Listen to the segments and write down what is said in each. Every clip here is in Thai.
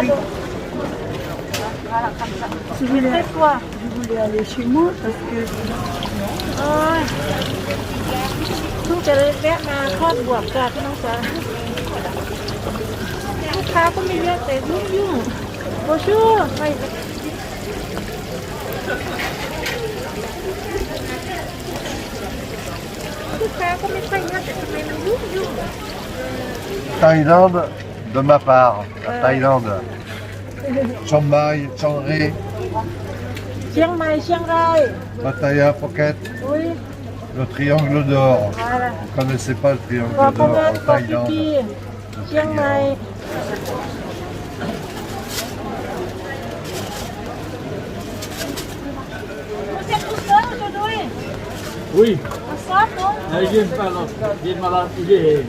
oui. Si vous voulez, quoi vous voulez aller chez moi parce que. Ôi, thuốc cho đấy bé mà khó buộc cả cái nông sản. Thuốc khá có mình biết để thuốc chứ. Bố chú, mày. Thuốc khá có mình phải nhắc để mày nó giúp chứ. Tại sao vậy? de ma part, la euh. Thaïlande. Chiang Mai, Chiang Rai. Chiang Mai, Chiang Rai. Pattaya, Phuket. Oui. Le triangle d'or. Vous ne connaissez pas le triangle d'or en Thaïlande. Chiang Mai. Vous êtes tout seul aujourd'hui Oui. Ensemble, non Il vient pas, il est malade, il est...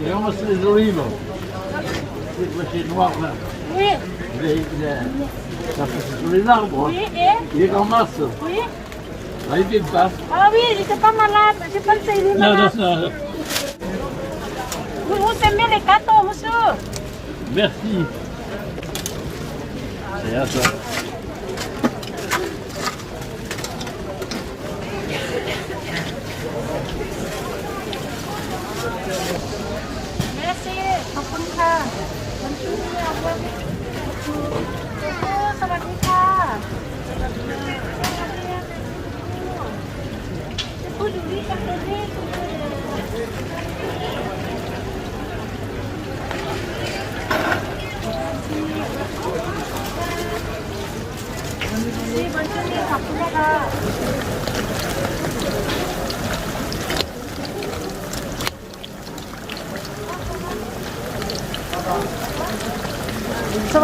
Il est vraiment les olives. C'est noir là. Oui. C'est sur les arbres. Oui, et Il est en masse. Oui. Là, ah, il vient pas. Ah oui, il n'était pas malade. Je pas qu'il est malade. Non, non, non. Vous, vous aimez les gâteaux, monsieur Merci. C'est à ça. สวัสดีค่ะ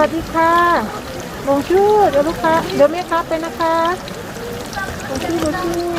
สดีค่ะลงชื่อเดี๋ยวลูกค้าเดี๋ยวแม่ค้าไปนะคะลงชื่อลงชื่อ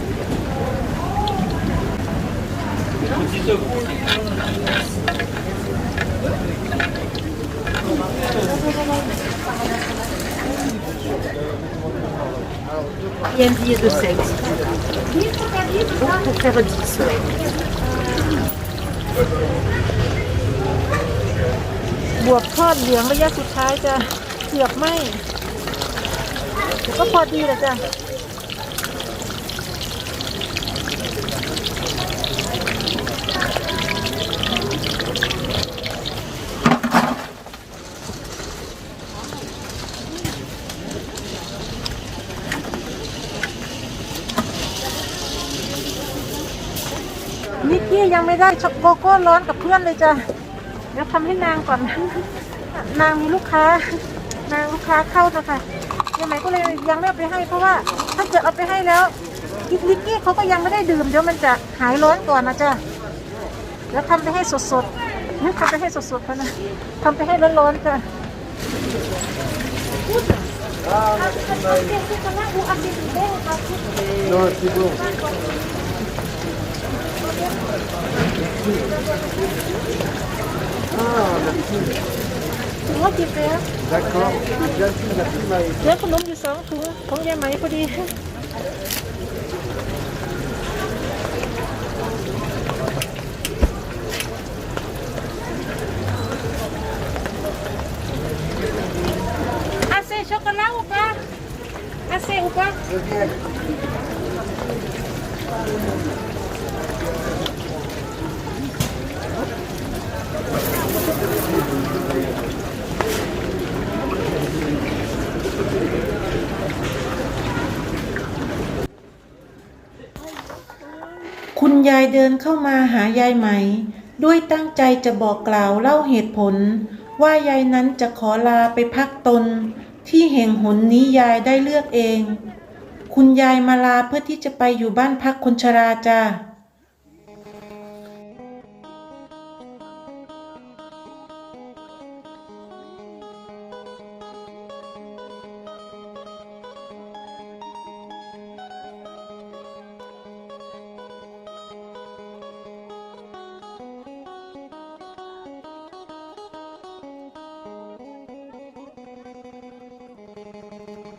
Il y a un billet de sexe. Pour faire u a บวกทอดเหลืองระยะสุดท้ายจะเกือบไหมแต่ก็พอดีแหละจ้ะไม่ได้ช็อกโกโก้ร้อนกับเพื่อนเลยจ้ะเดี๋ยวทำให้นางก่อน นางมีลูกค้า นางลูกค้าเข้าจ้ะค่ะยังไงก็เลยยังไม่เอาไปให้ เพราะว่า ถ้าเกิดเอาไปให้แล้วลิกกี้เขาก็ยังไม่ได้ดื่มเดี๋ยวมันจะหายร้อนก่อนนะจ้ะแล้วทำไปให้สดๆนี่ทำไปให้สดๆเขานะทำไปให้ร้อนๆจ้ะ Ну, это было. Đúng quá chị bé D'accord, bien sûr, la prime a été... Là, pendant du sang, tout, quand j'ai maï, faut dire. Assez chocolat ou pas Assez ou pas Je viens. ยายเดินเข้ามาหายายไหมด้วยตั้งใจจะบอกกล่าวเล่าเหตุผล ว่ายายนั้นจะขอลาไปพักตน ที่แห่งหนนี้ยายได้เลือกเอง คุณยายมาลาเพื่อที่จะไปอยู่บ้านพักคนชราจ้า Thank you.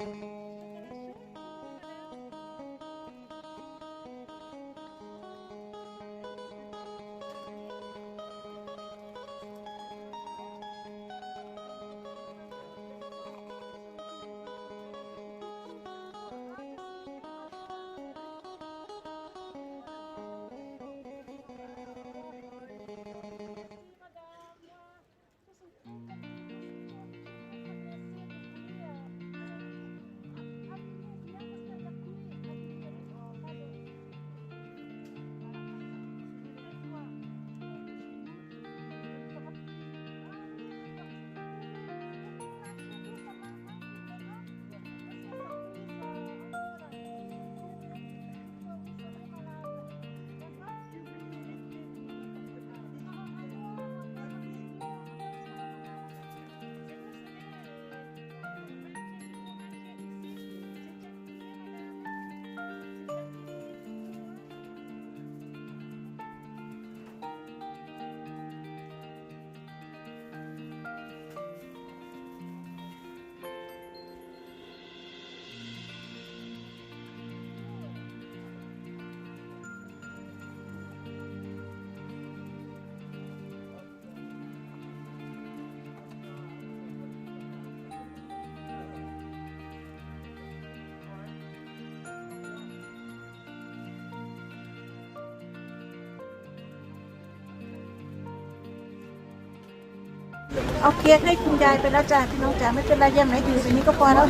เอาเค้กให้คุณยายไปแล้วจ้ะพี่น้องจ๋าไม่เป็นไรยังไหนู่ตรงนี้ก็พอแล้ว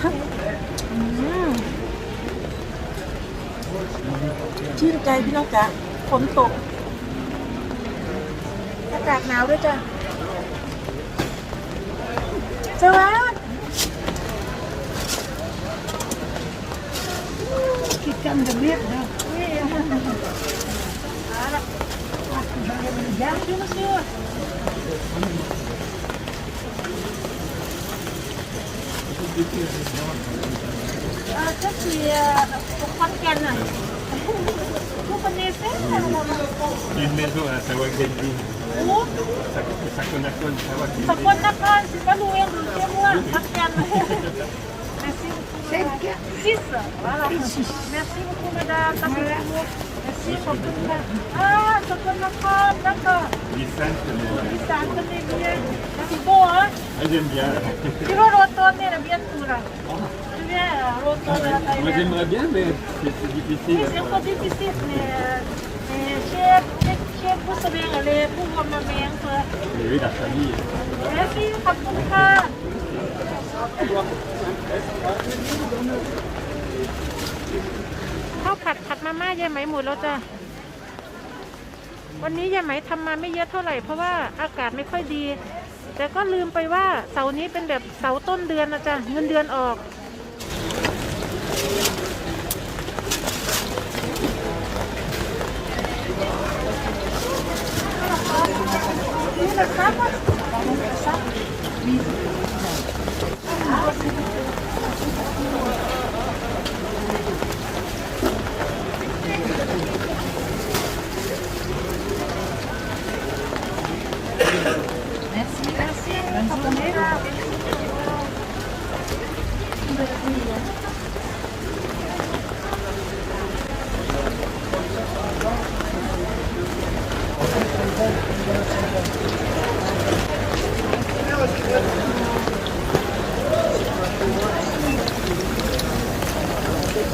ชื่นใจพี่น้องจ๋าฝนตกอากาศหนาวด้วยจ้ะสวัสดีกันจะเรียบนะ mesmo essa água que ele Essa conexão estava aqui. Essa conexão está doendo, não tem lá, a perna. Sisa, voilà. Merci beaucoup, madame. Ça fait toujours. Merci pour tout le monde. Ah, sacou na me prendre, d'accord. Vicente, Vicente, c'est bien. C'est bon, hein J'aime bien. Tu vas retourner la A là. Tu viens retourner la Moi, j'aimerais bien, mais c'est difficile. C'est un peu เลย heb, heb vous s a v e อ aller p o u เ v o i ี่ a mère. Oui, l ข้าวผัดผัดมาม่าเยอะไหมหมดแล้วจ้ะ วันนี้ยายไหมทำมาไม่เยอะเท่าไหร่เพราะว่าอากาศไม่ค่อยดี แต่ก็ลืมไปว่าเสาร์นี้เป็นแบบเสาต้นเดือนนะจ๊ะเงินเดือนออก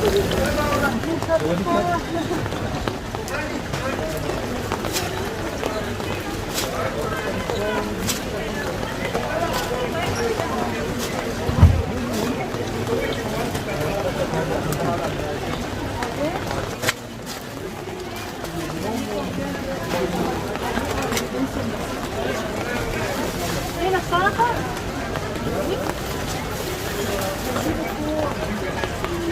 Hey, nach Fahrrad?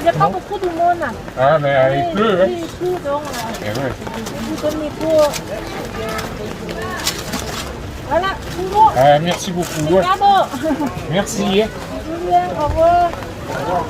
Il n'y a pas non. beaucoup de monde. Ah, mais ah, il, il pleut, hein Il pleut, donc. Euh, eh ouais. Vous donnez pour... Voilà, c'est bon. Ah, merci beaucoup. Ouais. Merci. Bien, hein. au revoir. Au revoir.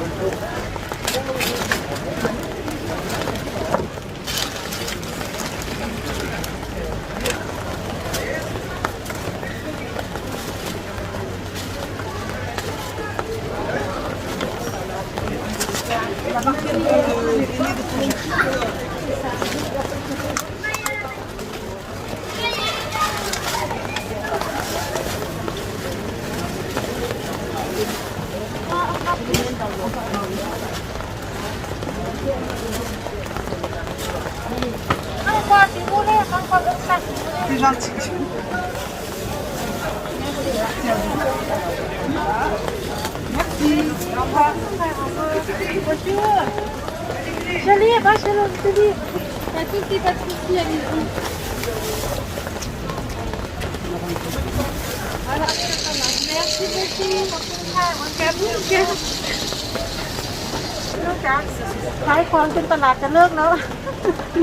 C'est gentil. Merci. Merci. J'arrive, hein, a i v j a r r i v Pas de soucis, pas de soucis, allez-y. Voilà, merci beaucoup. Merci b e a ค c ายของนตลาดจะเลิกแล้ว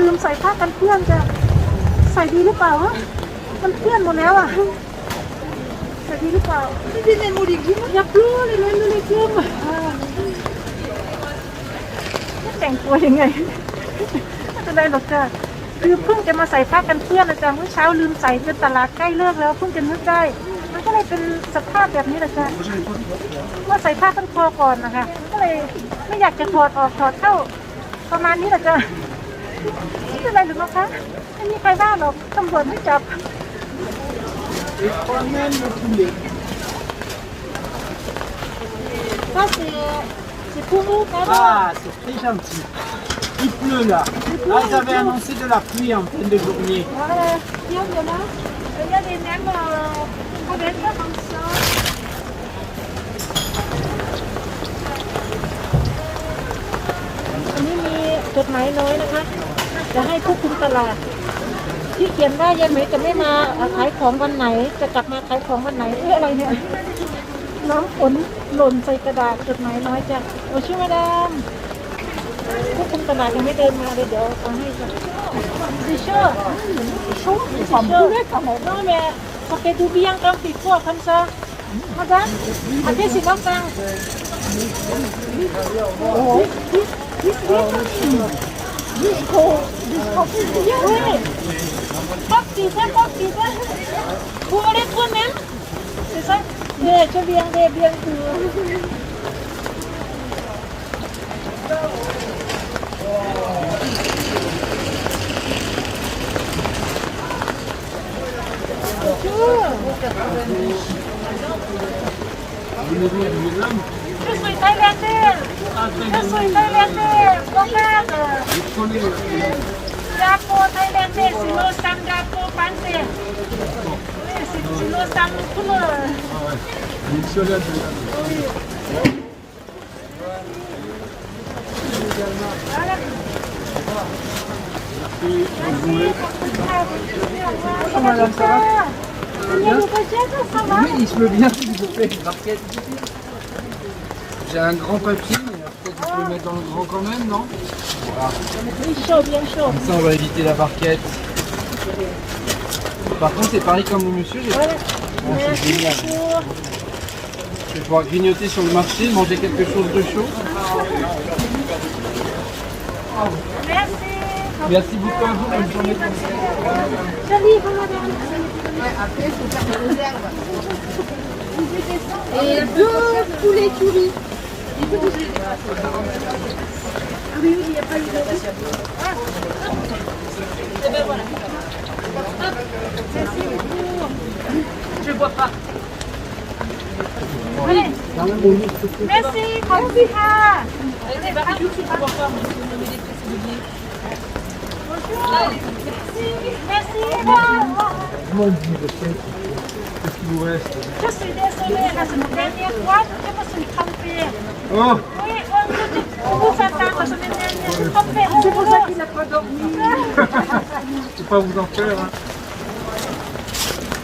ลืมใส่ผ้ากันเพื่อนจะใส่ดีหรือเปล่าฮะมันเพื่อนหมดแล้วอ่ะใส่ดีหรือเปล่าไม่ดด้ในมูดิกทมัยับรู้เลยเลยเลยเชื่อมแต่งตัวยังไงไม่เป็นไรหรอกจ้ะคือเพิ่งจะมาใส่ผ้ากันเปื้อนอาจารย์เมื่อเช้าลืมใส่จนตลาดใกล้เลิกแล้วเพิ่งจะนึกได้มันก็เลยเป็นสภาพแบบนี้แหละจ้ะเมื่อใส่ผ้ากันคอก่อนนะคะ ก็เลยไม่อยากจะถอดออกถอดเข้า ประมาณนี้แหละจ้ะไม่เป็นไรหรือมล่าคะไม่มีใครบ้าหรอกตำรวจไม่จับก็สี C'est pour vous, p a r d Ah, c'est très gentil. Il pleut là. Ah, ils avaient annoncé de la pluie en fin de journée. Voilà, tiens, il y en a. Il y a des nems euh, on là comme ça. On est mis, tout le จะให้ผู้คุมตลาด ที่เขียนว่ายังไหมยจะไม่มาขายของวันไหน จะกลับมาขายของวันไหนเพื่ออะไรเนี่ยน้ำฝนหล่นใส่กระดาษจดหมายน้อยจังโอ้ชื่อมาดามพวกคุณกระดาษยังไม่เดินมาเลยเดี๋ยวเอาให้จ้ะดิเชอร์ชุบดิเชอม์น้องแม่พากเกตูบียงกำปีพวกคำซะมาดามอันที่สิบองตังโอ้โหดิสโก้ดโก้ดสกเยอะเลยป๊อกจีเซ่ป๊อกตีเซ่คุณอะไรคุณแม่ใช่ไหม về cho biên về biên từ Yo soy tailandés. Yo soy tailandés. Bocada. Dapo à. tailandés. Si no, sangapo, pante. il se bien, J'ai un grand papier, mais peut le mettre dans le grand quand même, non Voilà. chaud, bien chaud. Comme ça, on va éviter la barquette. Par contre, c'est pareil comme le monsieur. J'ai... Oh, Je vais pouvoir grignoter sur le marché, manger quelque chose de chaud. Merci. Merci beaucoup à vous. Bonne journée. Salut, bon Après, il faut faire des réserves Et deux poulets touris. Ah oui, oui, il n'y a pas eu de... Ah. Et eh ben voilà. Je vois pas. Merci, merci. je pas, je Bonjour. Merci, Qu'est-ce vous reste Je suis désolée, la dernière fois, je me suis trompée. Oh Oui, on vous je me suis trompée. C'est pour ça qu'il n'a pas dormi. pas vous en faire. Hein.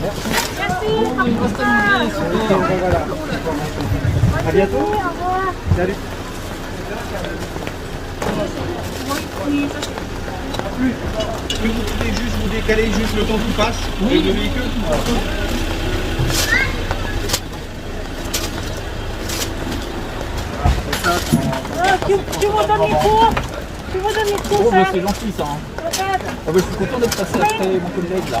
Merci. Bon, il nous À bientôt. Au revoir. Salut. vous pouvez juste vous décaler juste le temps qu'il passe oui. le véhicule. Ah, tu, tu me donnes les cours Tu me donnes les cours, oh, ça C'est gentil, ça. Hein. Ah, je suis content d'être passé après mon collègue, là.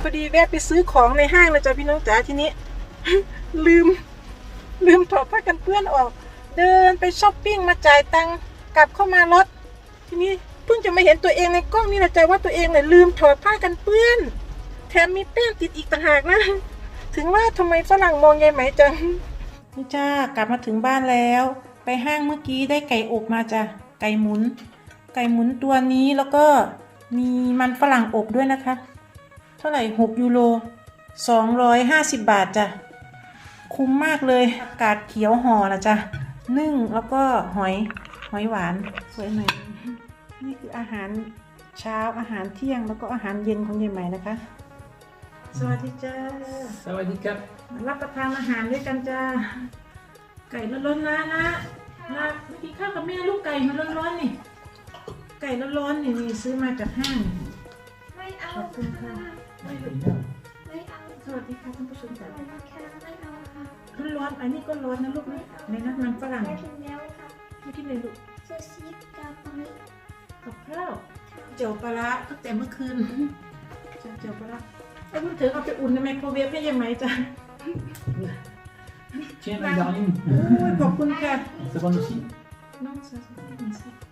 พอดีแวะไปซื้อของในห้างเลยจ้ะพี่น้องจ๋าทีนี้ ลืม ลืมถอดผ้ากันเปื้อนออก เดินไปช้อปปิ้งมาจ่ายตังกลับเข้ามารถ ทีนี้เพิ่งจะมาเห็นตัวเองในกล้องนี่แหละจ้ะว่าตัวเองเนี่ยลืมถอดผ้ากันเปื้อนแถมมีแป้งติดอีกต่างหากนะ ถึงว่าทำไมฝรั่งมองยายไหมจังนี่จ้ากลับมาถึงบ้านแล้ว ไปห้างเมื่อกี้ได้ไก่อกมาจ้ะไก่หมุนไก่หมุนตัวนี้แล้วก็มีมันฝรั่งอบด้วยนะคะ เท่าไหร่6ยูโร250 บาท จ้ะ คุ้มมากเลยอากาศเขียวห่อนะจ๊ะนึ่งแล้วก็หอยหอยหวานสวยไหมนี่คืออาหารเช้าอาหารเที่ยงแล้วก็อาหารเย็นของยายใหม่นะคะ สวัสดีจ้าสวัสดีครับรับประทานอาหารด้วยกันจ้าไก่ร้อนๆนะนะนะเมื่อกี้ข้าวกับแม่ลูกไก่มาร้อนๆนี่ไก่ร้อนๆนี่นี่ซื้อมาจากห้าง ไม่เอาค่ะ ไม่เอา สวัสดีค่ะท่านผู้ชมค่ะไม่เอา ค่ะร้อน อันนี้ก็ร้อนนะลูกนะ ในนั้นมันฝรั่งไม่ถึ้่ไม่กินเลยลูกซูชิกับมิกับข้าวเจียวปลาตั้งแต่เมื่อคืนเจียวปลาแล้วมันถือเอาไปอุ่นในไมโครเวฟได้ยังไงจ๊ะเช่นด่อิงขอบคุณค่ะสปอนเซอร์น้องสาว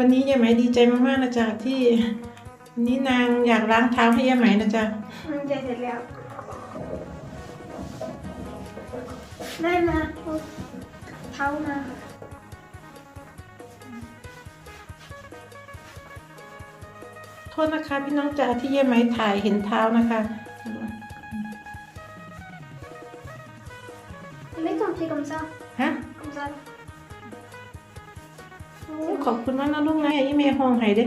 วันนี้ยายไหมดีใจมากๆนะจ๊ะที่วันนี้นางอยากล้างเท้าให้ยายไหมนะจ๊ะล้างใจเสร็จแล้ว ได้มาเท้ามาโทษนะคะพี่น้องจ๋าที่ยายไหมถ่ายเห็นเท้านะคะ ไม่ต้องใช้กำซ่าฮะกำซ่าขอบคุณมากนะลูกนะยี่เมย์ห้องให้เด้อ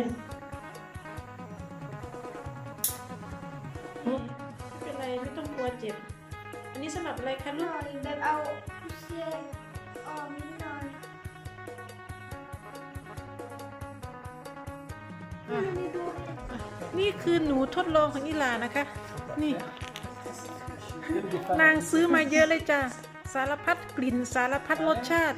เป็นไรไม่ต้องกลัวเจ็บ อันนี้สำหรับอะไรคะลูกแบบเอาเชื้อออกนิดน่อนอ่นี่คือหนูทดลองของอีลานะคะ นี่ นางซื้อมาเยอะเลยจ้าสารพัดกลิ่นสารพัดรสชาติ